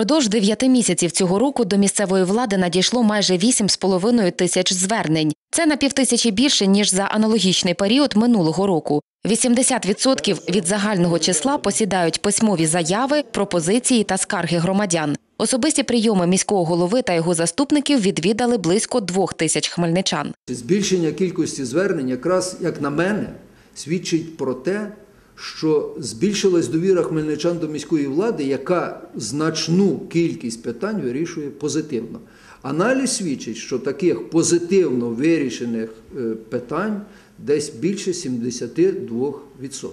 Впродовж дев'яти місяців цього року до місцевої влади надійшло майже 8,5 тисяч звернень. Це на півтисячі більше ніж за аналогічний період минулого року. 80% від загального числа посідають письмові заяви, пропозиції та скарги громадян. Особисті прийоми міського голови та його заступників відвідали близько двох тисяч хмельничан. Збільшення кількості звернень, якраз як на мене, свідчить про те, що збільшилась довіра хмельничан до міської влади, яка значну кількість питань вирішує позитивно. Аналіз свідчить, що таких позитивно вирішених е, питань десь більше 72%.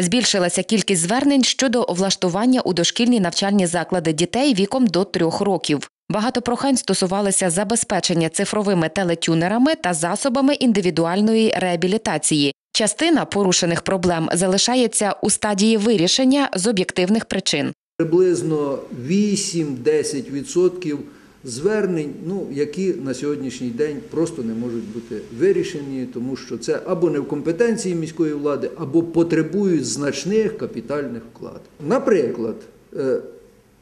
Збільшилася кількість звернень щодо влаштування у дошкільні навчальні заклади дітей віком до трьох років. Багато прохань стосувалися забезпечення цифровими телетюнерами та засобами індивідуальної реабілітації. Частина порушених проблем залишається у стадії вирішення з об'єктивних причин. Приблизно 8-10% звернень, ну, які на сьогоднішній день просто не можуть бути вирішені, тому що це або не в компетенції міської влади, або потребують значних капітальних вкладів. Наприклад, е,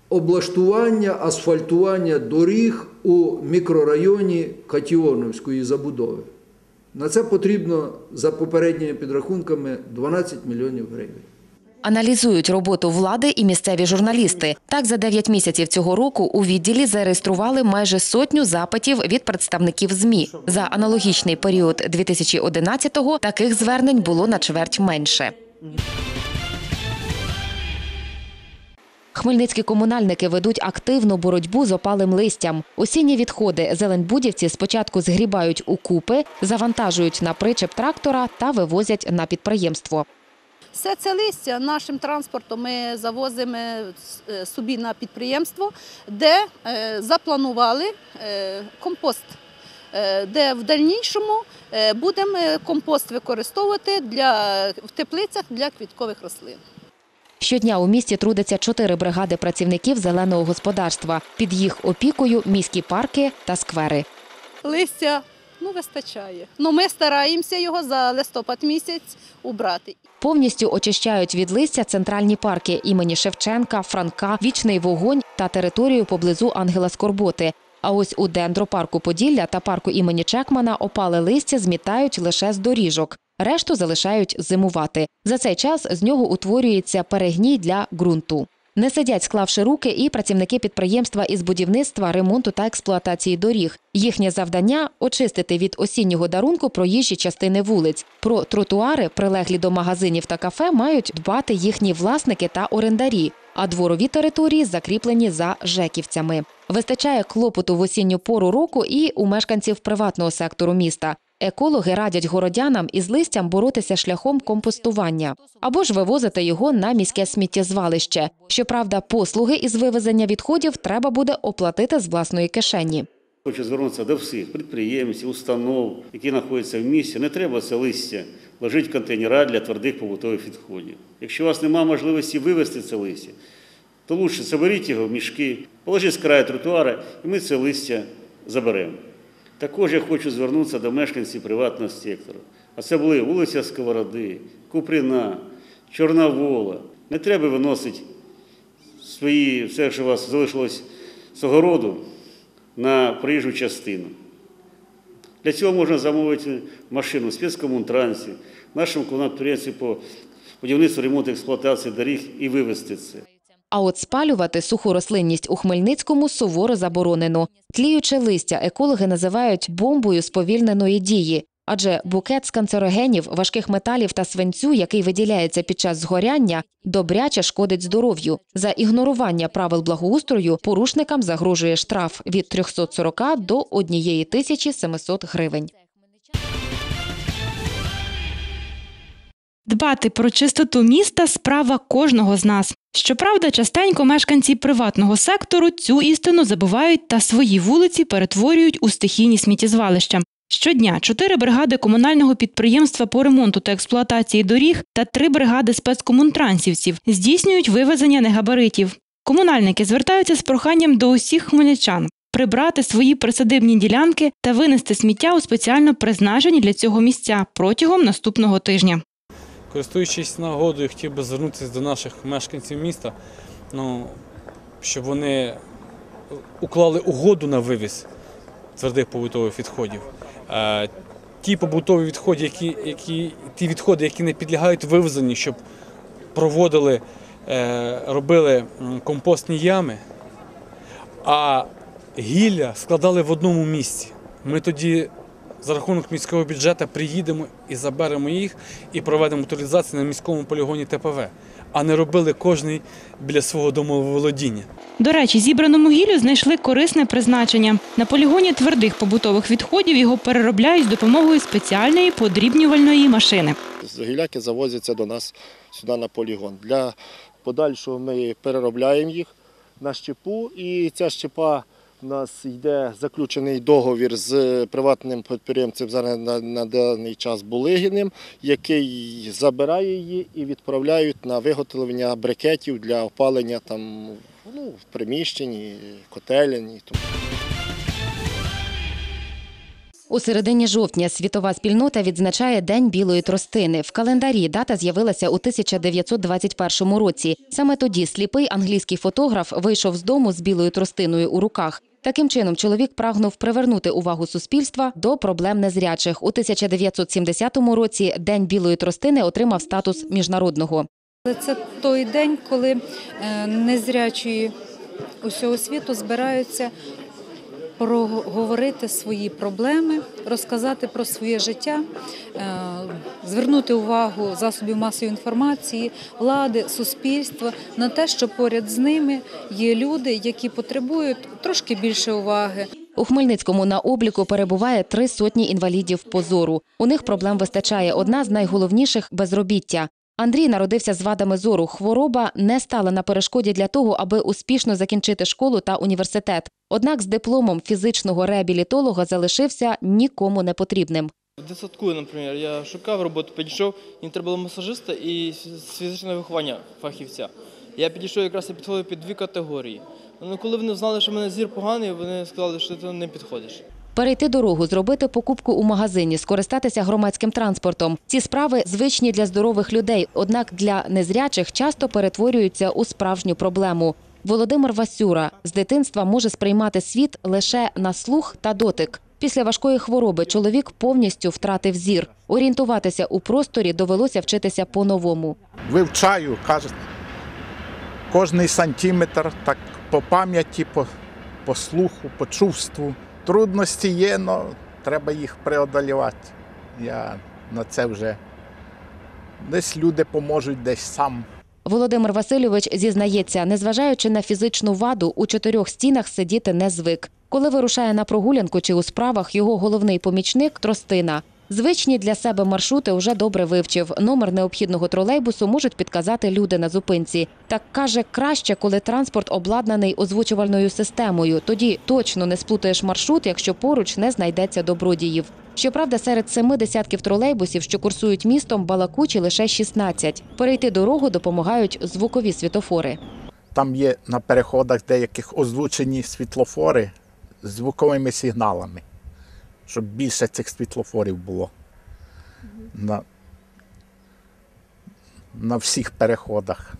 облаштування, асфальтування доріг у мікрорайоні Катіоновської забудови. На це потрібно за попередніми підрахунками 12 мільйонів гривень. Аналізують роботу влади і місцеві журналісти. Так, за 9 місяців цього року у відділі зареєстрували майже сотню запитів від представників ЗМІ. За аналогічний період 2011-го таких звернень було на чверть менше. Хмельницькі комунальники ведуть активну боротьбу з опалим листям. Осінні відходи зеленбудівці спочатку згрібають у купи, завантажують на причеп трактора та вивозять на підприємство. Все це листя нашим транспортом ми завозимо е, собі на підприємство, де е, запланували е, компост, де в дальнішому будемо компост використовувати для, в теплицях для квіткових рослин. Щодня у місті трудяться чотири бригади працівників зеленого господарства. Під їх опікою міські парки та сквери. Листя ну, вистачає. Ну, ми стараємося його за листопад місяць убрати. Повністю очищають від листя центральні парки імені Шевченка, Франка, Вічний вогонь та територію поблизу Ангела Скорботи. А ось у дендропарку Поділля та парку імені Чекмана опале листя змітають лише з доріжок. Решту залишають зимувати. За цей час з нього утворюється перегній для ґрунту. Не сидять, склавши руки, і працівники підприємства із будівництва, ремонту та експлуатації доріг. Їхнє завдання очистити від осіннього дарунку проїжджі частини вулиць. Про тротуари, прилеглі до магазинів та кафе, мають дбати їхні власники та орендарі. А дворові території закріплені за жеківцями. Вистачає клопоту в осінню пору року і у мешканців приватного сектору міста. Екологи радять городянам із листям боротися шляхом компостування або ж вивозити його на міське сміттєзвалище. Щоправда, послуги із вивезення відходів треба буде оплатити з власної кишені. Хочу звернутися до всіх підприємців, установ, які знаходяться в місті. Не треба це листя ложити в контейнера для твердих побутових відходів. Якщо у вас немає можливості вивезти це листя, то лучше заберіть його в мішки, положіть з краю тротуара, і ми це листя заберемо. Також я хочу звернутися до мешканців приватного сектору. А це були вулиця Сковороди, Куприна, Чорновола. Не треба виносити свої, все, що у вас залишилось з огороду, на проїжджу частину. Для цього можна замовити машину в спецкомунтрансі, нашому комунальному по будівництву ремонту експлуатації доріг і вивезти це. А от спалювати суху рослинність у Хмельницькому суворо заборонено. Тліюче листя екологи називають бомбою сповільненої дії. Адже букет з канцерогенів, важких металів та свинцю, який виділяється під час згоряння, добряче шкодить здоров'ю. За ігнорування правил благоустрою порушникам загрожує штраф від 340 до 1700 гривень. Дбати про чистоту міста справа кожного з нас. Щоправда, частенько мешканці приватного сектору цю істину забувають та свої вулиці перетворюють у стихійні сміттєзвалища. Щодня чотири бригади комунального підприємства по ремонту та експлуатації доріг та три бригади спецкомунтрансівців здійснюють вивезення негабаритів. Комунальники звертаються з проханням до усіх хмельничан прибрати свої присадибні ділянки та винести сміття у спеціально призначені для цього місця протягом наступного тижня. Користуючись нагодою, хотів би звернутися до наших мешканців міста. Ну, щоб вони уклали угоду на вивіз твердих побутових відходів. Е, Ті побутові відходи, які, які, ті відходи, які не підлягають вивезенню, щоб проводили, е, робили компостні ями, а гілля складали в одному місці. Ми тоді за рахунок міського бюджету приїдемо і заберемо їх і проведемо утилізацію на міському полігоні ТПВ, а не робили кожний біля свого домоволодіння. До речі, зібраному гіллю знайшли корисне призначення. На полігоні твердих побутових відходів його переробляють з допомогою спеціальної подрібнювальної машини. Гіляки завозяться до нас сюди на полігон. Для подальшого ми переробляємо їх на щепу, і ця щепа у нас йде заключений договір з приватним підприємцем зараз на, даний час Булигіним, який забирає її і відправляють на виготовлення брикетів для опалення там, ну, в приміщенні, котельні. У середині жовтня світова спільнота відзначає День білої тростини. В календарі дата з'явилася у 1921 році. Саме тоді сліпий англійський фотограф вийшов з дому з білою тростиною у руках. Таким чином, чоловік прагнув привернути увагу суспільства до проблем незрячих. У 1970 році День білої тростини отримав статус міжнародного. Це той день, коли е, незрячі усього світу збираються проговорити свої проблеми, розказати про своє життя, е, звернути увагу засобів масової інформації, влади, суспільства на те, що поряд з ними є люди, які потребують трошки більше уваги. У Хмельницькому на обліку перебуває три сотні інвалідів по зору. У них проблем вистачає. Одна з найголовніших безробіття. Андрій народився з вадами зору. Хвороба не стала на перешкоді для того, аби успішно закінчити школу та університет. Однак з дипломом фізичного реабілітолога залишився нікому не потрібним. В дитсадку, наприклад, я шукав роботу, підійшов, їм треба було масажиста і з фізичного виховання фахівця. Я підійшов якраз і підходив під дві категорії. Ну, коли вони знали, що в мене зір поганий, вони сказали, що ти не підходиш. Перейти дорогу, зробити покупку у магазині, скористатися громадським транспортом. Ці справи звичні для здорових людей, однак для незрячих часто перетворюються у справжню проблему. Володимир Васюра з дитинства може сприймати світ лише на слух та дотик. Після важкої хвороби чоловік повністю втратив зір. Орієнтуватися у просторі довелося вчитися по-новому. вивчаю, каже, кожний сантиметр, так по пам'яті, по, по слуху, по чувству. Трудності є, але треба їх преодолівати. Я на це вже десь люди поможуть, десь сам. Володимир Васильович зізнається, незважаючи на фізичну ваду, у чотирьох стінах сидіти не звик. Коли вирушає на прогулянку чи у справах, його головний помічник тростина. Звичні для себе маршрути вже добре вивчив. Номер необхідного тролейбусу можуть підказати люди на зупинці. Так каже, краще, коли транспорт обладнаний озвучувальною системою. Тоді точно не сплутаєш маршрут, якщо поруч не знайдеться добродіїв. Щоправда, серед семи десятків тролейбусів, що курсують містом, балакучі лише 16. Перейти дорогу допомагають звукові світофори. Там є на переходах деяких озвучені світлофори з звуковими сигналами, щоб більше цих світлофорів було на, на всіх переходах.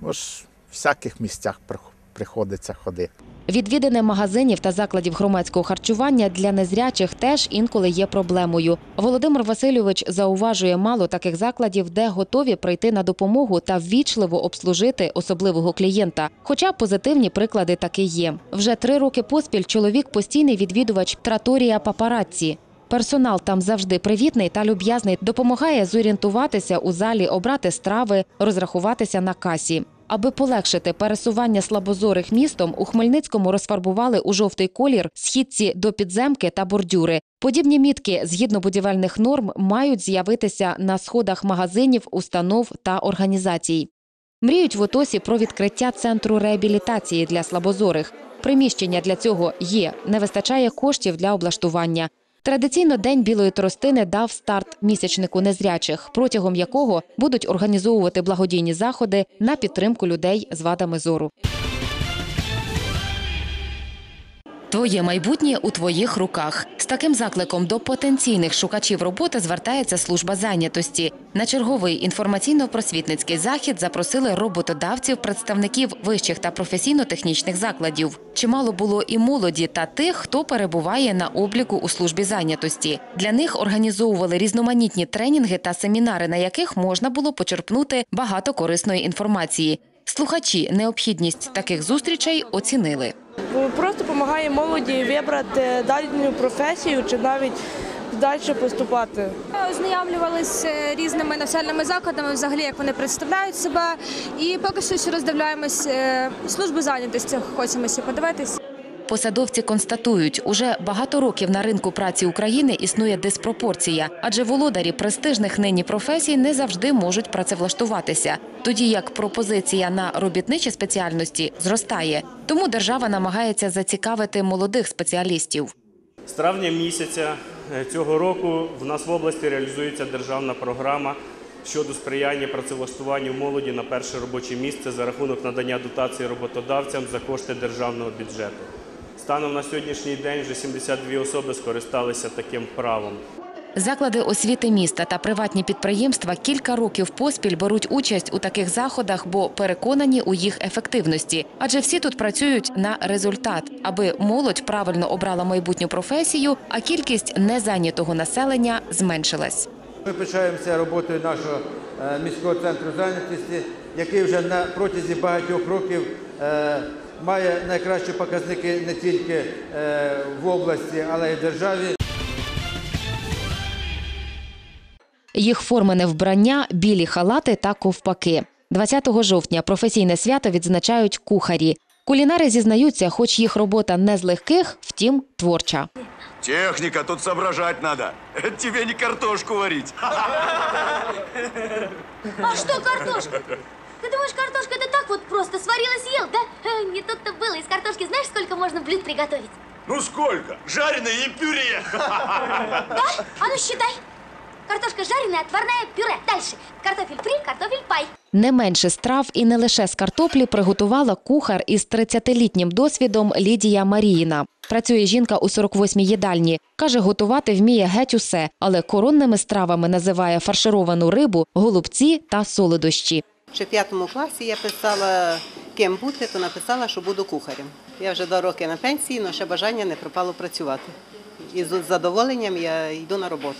Бо ж в всяких місцях приходиться ходити. Відвідини магазинів та закладів громадського харчування для незрячих теж інколи є проблемою. Володимир Васильович зауважує мало таких закладів, де готові прийти на допомогу та ввічливо обслужити особливого клієнта. Хоча позитивні приклади таки є. Вже три роки поспіль чоловік постійний відвідувач траторія папараці. Персонал там завжди привітний та люб'язний, допомагає зорієнтуватися у залі, обрати страви, розрахуватися на касі. Аби полегшити пересування слабозорих містом, у Хмельницькому розфарбували у жовтий колір східці до підземки та бордюри. Подібні мітки, згідно будівельних норм, мають з'явитися на сходах магазинів, установ та організацій. Мріють в Отосі про відкриття центру реабілітації для слабозорих. Приміщення для цього є, не вистачає коштів для облаштування. Традиційно День білої тростини дав старт місячнику незрячих, протягом якого будуть організовувати благодійні заходи на підтримку людей з вадами зору. Твоє майбутнє у твоїх руках. З таким закликом до потенційних шукачів роботи звертається служба зайнятості. На черговий інформаційно-просвітницький захід запросили роботодавців, представників вищих та професійно-технічних закладів. Чимало було і молоді та тих, хто перебуває на обліку у службі зайнятості. Для них організовували різноманітні тренінги та семінари, на яких можна було почерпнути багато корисної інформації. Слухачі необхідність таких зустрічей оцінили. Просто допомагає молоді вибрати дальню професію чи навіть далі поступати. Ознайомлювалися з різними навчальними закладами, взагалі як вони представляють себе. І поки що роздивляємось е, службу зайнятості, хочемо ще подивитись. Посадовці констатують, уже багато років на ринку праці України існує диспропорція, адже володарі престижних нині професій не завжди можуть працевлаштуватися, тоді як пропозиція на робітничі спеціальності зростає. Тому держава намагається зацікавити молодих спеціалістів. З травня місяця е, цього року в нас в області реалізується державна програма щодо сприяння працевлаштуванню молоді на перше робоче місце за рахунок надання дотації роботодавцям за кошти державного бюджету. Станом на сьогоднішній день вже 72 особи скористалися таким правом. Заклади освіти міста та приватні підприємства кілька років поспіль беруть участь у таких заходах, бо переконані у їх ефективності. Адже всі тут працюють на результат, аби молодь правильно обрала майбутню професію, а кількість незайнятого населення зменшилась. Ми пишаємося роботою нашого е, міського центру зайнятості, який вже на протязі багатьох років е, має найкращі показники не тільки е, в області, але й в державі. Їх формене вбрання, білі халати та ковпаки. 20 жовтня професійне свято відзначають кухарі. Кулінари зізнаються, хоч їх робота не з легких, втім творча. Техника, тут соображать надо. Тебе не картошку варить. А что картошка? Ты думаешь, картошка это так вот просто сварил и съел, да? Э, Не тут-то было. Из картошки знаешь, сколько можно блюд приготовить? Ну сколько? Жареное и пюре. Да? А ну считай. Картошка жареная, отварная, пюре. Дальше. Картофель фри, картофель пай. Не менше страв і не лише з картоплі приготувала кухар із 30-літнім досвідом Лідія Маріїна. Працює жінка у 48-й їдальні. Каже, готувати вміє геть усе, але коронними стравами називає фаршировану рибу, голубці та солодощі. Ще в п'ятому класі я писала, ким бути, то написала, що буду кухарем. Я вже два роки на пенсії, але ще бажання не пропало працювати. І з задоволенням я йду на роботу.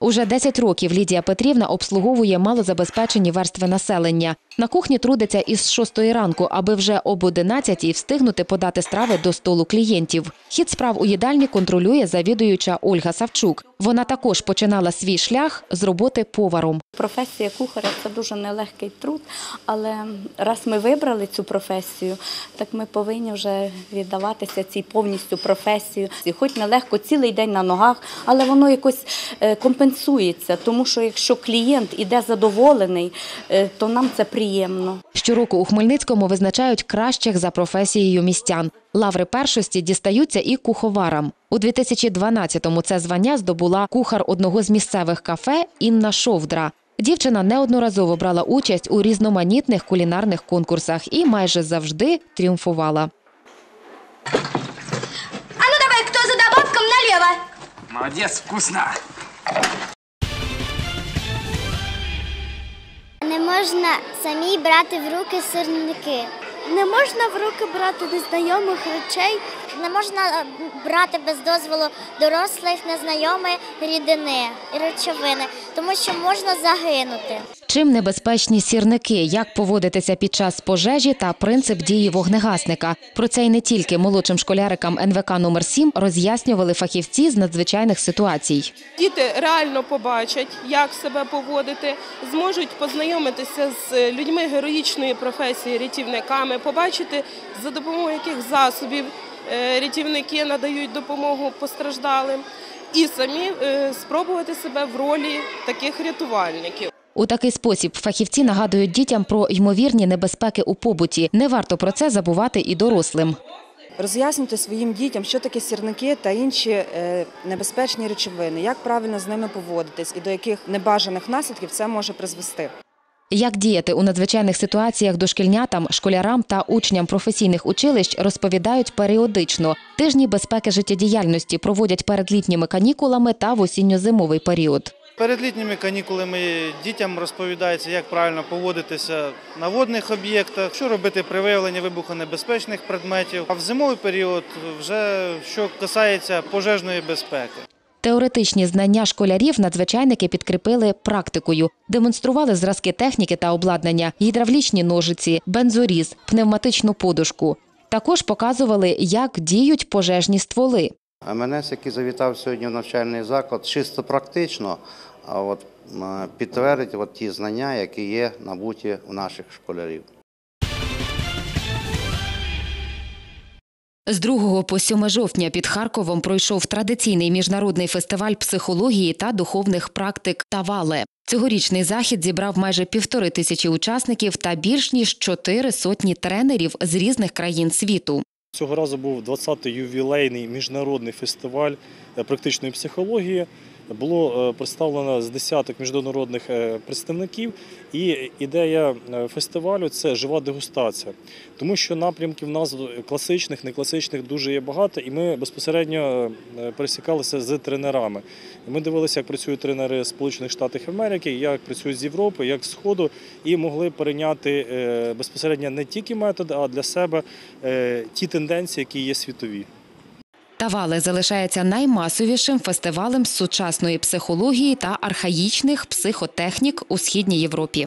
Уже 10 років Лідія Петрівна обслуговує малозабезпечені верстви населення. На кухні трудиться із 6 ранку, аби вже об 11 встигнути подати страви до столу клієнтів. Хід справ у їдальні контролює завідуюча Ольга Савчук. Вона також починала свій шлях з роботи поваром. Професія кухаря це дуже нелегкий труд, але раз ми вибрали цю професію, так ми повинні вже віддаватися цій повністю професії. І Хоч нелегко цілий день на ногах, але воно якось е, компенсується, тому що якщо клієнт іде задоволений, е, то нам це приємно. Щороку у Хмельницькому визначають кращих за професією містян. Лаври першості дістаються і куховарам. У 2012-му це звання здобула кухар одного з місцевих кафе Інна Шовдра. Дівчина неодноразово брала участь у різноманітних кулінарних конкурсах і майже завжди тріумфувала. А ну давай, кто за добавком налево? Молодец, вкусно. Можна самій брати в руки сирники. Не можна в руки брати незнайомих речей. Не можна е, брати без дозволу дорослих незнайомих рідини і речовини, тому що можна загинути. Чим небезпечні сірники, як поводитися під час пожежі та принцип дії вогнегасника. Про це й не тільки молодшим школярикам НВК номер 7 роз'яснювали фахівці з надзвичайних ситуацій. Діти реально побачать, як себе поводити, зможуть познайомитися з людьми героїчної професії рятівниками, побачити за допомогою яких засобів е, рятівники надають допомогу постраждалим, і самі е, спробувати себе в ролі таких рятувальників. У такий спосіб фахівці нагадують дітям про ймовірні небезпеки у побуті. Не варто про це забувати і дорослим. Роз'яснюйте своїм дітям, що таке сірники та інші е, небезпечні речовини, як правильно з ними поводитись і до яких небажаних наслідків це може призвести. Як діяти у надзвичайних ситуаціях дошкільнятам, школярам та учням професійних училищ розповідають періодично. Тижні безпеки життєдіяльності проводять перед літніми канікулами та в осінньо-зимовий період. Перед літніми канікулами дітям розповідається, як правильно поводитися на водних об'єктах, що робити при виявленні вибухонебезпечних предметів. А в зимовий період вже що касається пожежної безпеки. Теоретичні знання школярів надзвичайники підкріпили практикою, демонстрували зразки техніки та обладнання, гідравлічні ножиці, бензоріз, пневматичну подушку. Також показували, як діють пожежні стволи. МНС, який завітав сьогодні в навчальний заклад, чисто практично от, підтвердить от ті знання, які є набуті у наших школярів. З 2 по 7 жовтня під Харковом пройшов традиційний міжнародний фестиваль психології та духовних практик Тавале. Цьогорічний захід зібрав майже півтори тисячі учасників та більш ніж чотири сотні тренерів з різних країн світу. Цього разу був 20-й ювілейний міжнародний фестиваль е, практичної психології. Було е, представлено з десяток міжнародних е, представників, і ідея е, фестивалю це жива дегустація, тому що напрямків класичних, не класичних дуже є багато, і ми безпосередньо пересікалися з тренерами. Ми дивилися, як працюють тренери Сполучених Штатів Америки, як працюють з Європи, як з Сходу, і могли перейняти безпосередньо не тільки методи, а для себе ті тенденції, які є світові. Тавале залишається наймасовішим фестивалем сучасної психології та архаїчних психотехнік у східній Європі.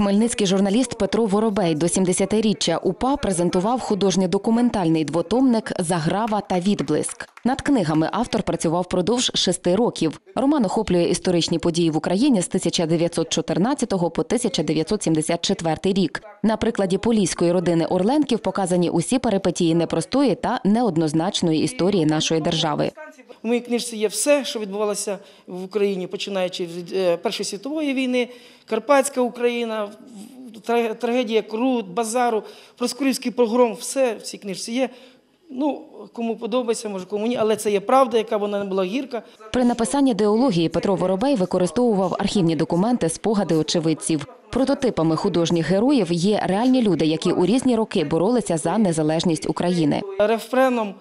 Хмельницький журналіст Петро Воробей до 70-річчя УПА презентував художньо-документальний двотомник Заграва та відблиск. Над книгами автор працював продовж шести років. Роман охоплює історичні події в Україні з 1914 по 1974 рік. На прикладі поліської родини Орленків показані усі перипетії непростої та неоднозначної історії нашої держави. У моїй книжці є все, що відбувалося в Україні, починаючи від е, Першої світової війни, Карпатська Україна, трагедія Крут, Базару, Проскурівський погром, все в цій книжці є. Ну, кому подобається, може кому ні, але це є правда, яка вона не була гірка. При написанні деології Петро Воробей використовував архівні документи, спогади очевидців. Прототипами художніх героїв є реальні люди, які у різні роки боролися за незалежність України. Рефреном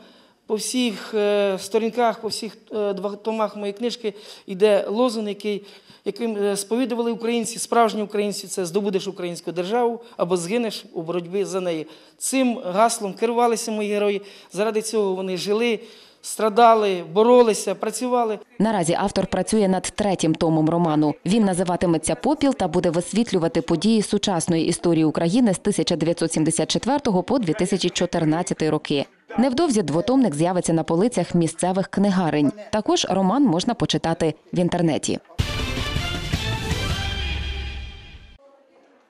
по всіх е, сторінках, по всіх е, томах моєї книжки йде лозунг, який, яким е, сповідували українці, справжні українці це здобудеш українську державу або згинеш у боротьбі за неї. Цим гаслом керувалися мої герої. Заради цього вони жили, страдали, боролися, працювали. Наразі автор працює над третім томом роману. Він називатиметься Попіл та буде висвітлювати події сучасної історії України з 1974 по 2014 роки. Невдовзі двотомник з'явиться на полицях місцевих книгарень. Також роман можна почитати в інтернеті.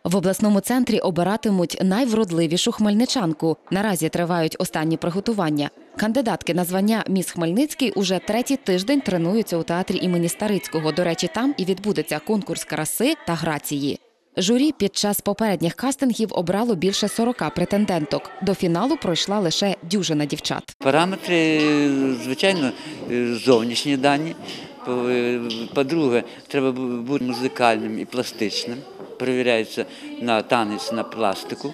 В обласному центрі обиратимуть найвродливішу хмельничанку. Наразі тривають останні приготування. Кандидатки на звання Міс Хмельницький уже третій тиждень тренуються у театрі імені Старицького. До речі, там і відбудеться конкурс краси та грації. Журі під час попередніх кастингів обрало більше 40 претенденток. До фіналу пройшла лише дюжина дівчат. Параметри, звичайно, зовнішні дані. По- По-друге, треба бути музикальним і пластичним. Перевіряється на танець, на пластику,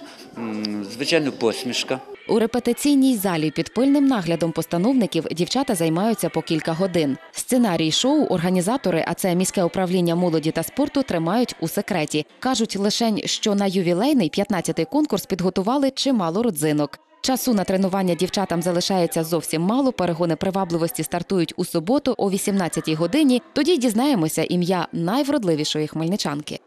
звичайно, посмішка. У репетиційній залі під пильним наглядом постановників дівчата займаються по кілька годин. Сценарій шоу організатори, а це міське управління молоді та спорту, тримають у секреті. кажуть лишень, що на ювілейний 15-й конкурс підготували чимало родзинок. Часу на тренування дівчатам залишається зовсім мало. Перегони привабливості стартують у суботу о 18-й годині. Тоді дізнаємося ім'я найвродливішої хмельничанки.